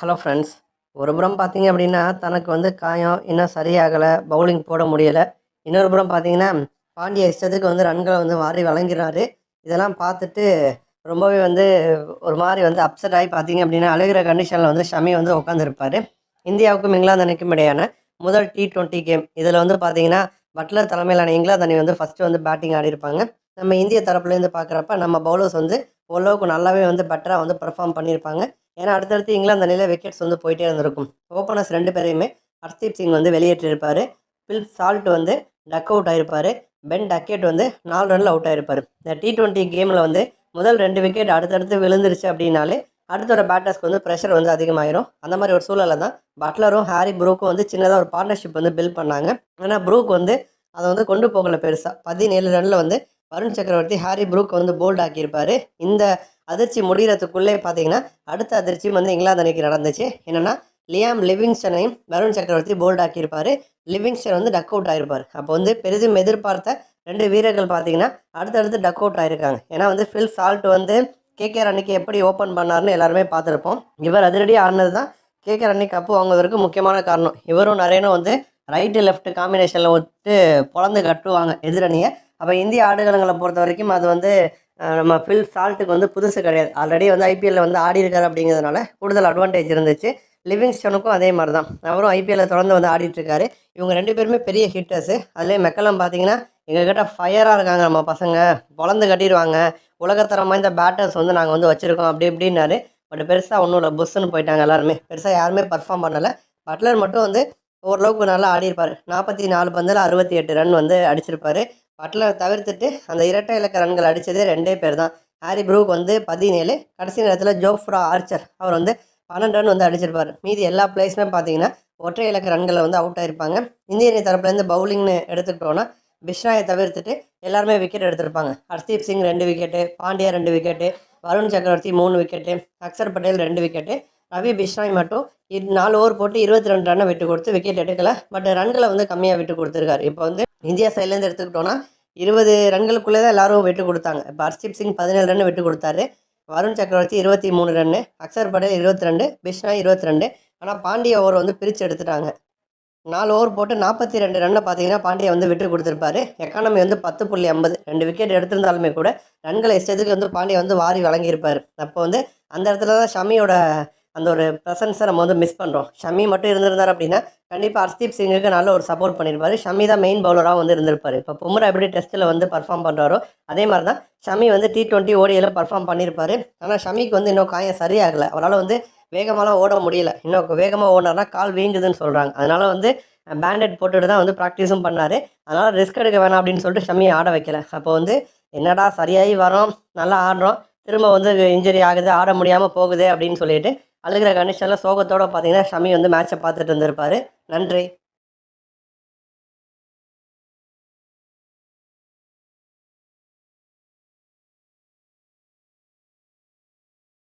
Hello friends ஒரு புறம் பார்த்தீங்க அப்படின்னா தனக்கு வந்து காயம் இன்னும் சரியாகலை பவுலிங் போட முடியலை. இன்னொரு புறம் பார்த்தீங்கன்னா பாண்டிய இஷ்டத்துக்கு வந்து ரன்களை வந்து வாரி வழங்கிறாரு. இதெல்லாம் பார்த்துட்டு ரொம்பவே வந்து ஒரு மாதிரி வந்து அப்செட் ஆகி பார்த்தீங்க அப்படின்னா அழுகிற கண்டிஷனில் வந்து ஷமி வந்து உட்காந்துருப்பார் இந்தியாவுக்கும் இங்கிலாந்து அணிக்கும் இடையான முதல் டி ட்வெண்ட்டி கேம் இதில் வந்து பார்த்தீங்கன்னா பட்லர் தலைமையிலான இங்கிலாந்து அணி வந்து ஃபஸ்ட்டு வந்து பேட்டிங் ஆடிருப்பாங்க நம்ம இந்திய தரப்புலேருந்து பார்க்குறப்ப நம்ம பவுலர்ஸ் வந்து ஓரளவுக்கு நல்லாவே வந்து பெட்டராக வந்து பெர்ஃபார்ம் பண்ணியிருப்பாங்க. ஏன்னா அடுத்தடுத்து இங்கிலாந்து அணியில் விக்கெட்ஸ் வந்து போயிட்டே இருந்திருக்கும். ஓப்பனர்ஸ் ரெண்டு பேரையுமே ஹர்தீப் சிங் வந்து வெளியேற்றிருப்பார் பில் சால்ட் வந்து டக் அவுட் ஆயிருப்பார். பென் டக்கெட் வந்து நாலு ரனில் அவுட் ஆயிருப்பார். இந்த டி ட்வெண்ட்டி கேமில் வந்து முதல் ரெண்டு விக்கெட் அடுத்தடுத்து விழுந்துருச்சு அப்படின்னாலே அடுத்த ஒரு பேட்டர்ஸ்க்கு வந்து ப்ரெஷர் வந்து அதிகமாயிரும். அந்த மாதிரி ஒரு சூழலில் தான் பட்லரும் ஹாரி ப்ரூக்கும் வந்து சின்னதாக ஒரு பார்ட்னர்ஷிப் வந்து பில்ட் பண்ணாங்க. ஆனால் ப்ரூக் வந்து அதை வந்து கொண்டு போகலை பெருசாக பதினேழு ரனில் வந்து வருண் சக்கரவர்த்தி ஹாரி ப்ரூக் வந்து போல்ட் ஆக்கியிருப்பார். இந்த அதிர்ச்சி முடிகிறதுக்குள்ளே பார்த்தீங்கன்னா அடுத்த அதிர்ச்சியும் வந்து இங்கிலாந்து அணிக்கு நடந்துச்சு. என்னென்னா லியாம் லிவிங்ஸ்டனையும் வருண் சக்கரவர்த்தி போல்ட் ஆக்கியிருப்பார். லிவிங்ஸ்டன் வந்து டக் அவுட் ஆகிருப்பார் அப்போ வந்து பெரிதும் எதிர்பார்த்த ரெண்டு வீரர்கள் பார்த்தீங்கன்னா அடுத்தடுத்து டக் அவுட் ஆகிருக்காங்க ஏன்னா வந்து ஃபில் சால்ட் வந்து கேகேஆர் அன்னைக்கு எப்படி ஓப்பன் பண்ணார்னு எல்லாருமே பார்த்துருப்போம். இவர் அதிரடி ஆடினது தான் கேகேஆர் அன்னைக்கு கப்பு வாங்குவதற்கு முக்கியமான காரணம். இவரும் நிறையனும் வந்து ரைட்டு லெஃப்ட் காம்பினேஷனில் விட்டு பொழந்து கட்டுவாங்க எதிரணியை. அப்போ இந்திய ஆடுகளங்களை பொறுத்த வரைக்கும் அது வந்து நம்ம ஃபில் சால்ட்டுக்கு வந்து புதுசு கிடையாது. ஆல்ரெடி வந்து ஐபிஎல்ல வந்து ஆடி இருக்காரு அப்படிங்கிறதுனால கூடுதல் அட்வான்டேஜ் இருந்துச்சு. லிவிங்ஸ்டனுக்கும் அதே மாதிரி தான் அவரும் ஐபிஎல்ல தொடர்ந்து வந்து ஆடிட்டுருக்காரு இவங்க ரெண்டு பேருமே பெரிய ஹிட்டர்ஸு அதுலேயே மெக்கலம் பார்த்தீங்கன்னா எங்ககிட்ட ஃபயராக இருக்காங்க நம்ம பசங்க. பொழந்து கட்டிடுவாங்க. உலகத்தரம் வாய்ந்த பேட்டர்ஸ் வந்து நாங்கள் வந்து வச்சுருக்கோம். அப்படி இப்படின்னாரு. பட் பெருசாக ஒன்றும் இல்லை. புஷ்ஷுன்னு போயிட்டாங்க எல்லாருமே. பெருசாக யாருமே பர்ஃபார்ம் பண்ணலை. பட்லர் மட்டும் வந்து ஓரளவுக்கு நல்லா ஆடியிருப்பார் நாற்பத்தி நாலு பந்தில் அறுபத்தி எட்டு ரன் வந்து அடிச்சிருப்பாரு. பட்லர் தவிர்த்துட்டு அந்த இரட்டை இலக்க ரன்கள் அடித்ததே ரெண்டே பேர் தான் ஹாரி ப்ரூக் வந்து பதினேழு கடைசி நேரத்தில் ஜோஃப்ரா ஆர்ச்சர். அவர் வந்து பன்னெண்டு ரன் வந்து அடிச்சிருப்பார். மீதி எல்லா பிளேஸுமே பார்த்தீங்கன்னா ஒற்றை இலக்க ரன்களில் வந்து அவுட் ஆகிருப்பாங்க இந்திய அணி தரப்புலேருந்து பவுலிங்னு எடுத்துக்கிட்டோன்னா பிஷ்ராயை தவிர்த்துட்டு எல்லாருமே விக்கெட் எடுத்திருப்பாங்க. ஹர்தீப் சிங் ரெண்டு விக்கெட்டு பாண்டியா ரெண்டு விக்கெட்டு வருண் சக்கரவர்த்தி மூணு விக்கெட்டு அக்சர் பட்டேல் ரெண்டு விக்கெட்டு ரவி பிஷ்ராய் மட்டும் நாலு ஓவர் போட்டு இருபத்தி ரெண்டு ரன்னை விட்டு கொடுத்து விக்கெட் எடுக்கலை. பட் ரன்களை வந்து கம்மியாக விட்டு கொடுத்துருக்காரு. இப்போ வந்து இந்தியா சைட்லேருந்து எடுத்துக்கிட்டோன்னா இருபது ரன்களுக்குள்ளே தான் எல்லாரும் விட்டு கொடுத்தாங்க. இப்போ ஹர்தீப் சிங் பதினேழு ரன் விட்டு கொடுத்தாரு. வருண் சக்கரவர்த்தி இருபத்தி மூணு ரன்னு அக்சர் படேல் இருபத்தி ரெண்டு பிஷ்னாய் இருபத்தி ரெண்டு. ஆனால் பாண்டிய ஓவர் வந்து பிரித்து எடுத்துட்டாங்க. நாலு ஓவர் போட்டு நாற்பத்தி ரெண்டு ரன்னை பார்த்தீங்கன்னா பாண்டியா வந்து விட்டு கொடுத்துருப்பாரு. எக்கானமி வந்து பத்து புள்ளி ஐம்பது. ரெண்டு விக்கெட் எடுத்திருந்தாலுமே கூட ரன்களை இஷ்டத்துக்கு வந்து பாண்டியா வந்து வாரி வழங்கியிருப்பார். அப்போ வந்து அந்த இடத்துல தான் ஷமியோட அந்த ஒரு ப்ரெசன்ஸை நம்ம வந்து மிஸ் பண்ணுறோம் ஷமி மட்டும் இருந்திருந்தார் அப்படின்னா கண்டிப்பாக அர்ஸ்தீப் சிங்குக்கு நல்ல ஒரு சப்போர்ட் பண்ணியிருப்பாரு ஷமி தான் மெயின் பவுலராக வந்து இருந்திருப்பார். இப்போ பும்ரா எப்படி டெஸ்ட்டில் வந்து பர்ஃபார்ம் பண்ணுறாரோ அதே மாதிரி தான் ஷமி வந்து டி டுவெண்ட்டி ஓடியில் பர்ஃபார்ம் பண்ணியிருப்பாரு ஆனால் ஷமிக்கு வந்து இன்னும் காயம் சரியாகலை. அவரால் வந்து வேகமாலாம் ஓட முடியல. இன்னும் வேகமாக ஓடினார்னா கால் வீங்குதுன்னு சொல்கிறாங்க அதனால் வந்து பேண்டட் போட்டுட்டு தான் வந்து ப்ராக்டிஸும் பண்ணார். அதனால் ரிஸ்க் எடுக்க வேணாம் அப்படின்னு சொல்லிட்டு ஷமியை ஆட வைக்கல. அப்போ வந்து என்னடா சரியாகி வரோம் நல்லா ஆடுறோம் திரும்ப வந்து இன்ஜுரி ஆகுது ஆட முடியாமல் போகுது அப்படின்னு சொல்லிட்டு அழுகிற கண்டிஷனில் சோகத்தோட பார்த்தீங்கன்னா ஷமி வந்து மேட்சை பார்த்துட்டு வந்திருப்பாரு. நன்றி.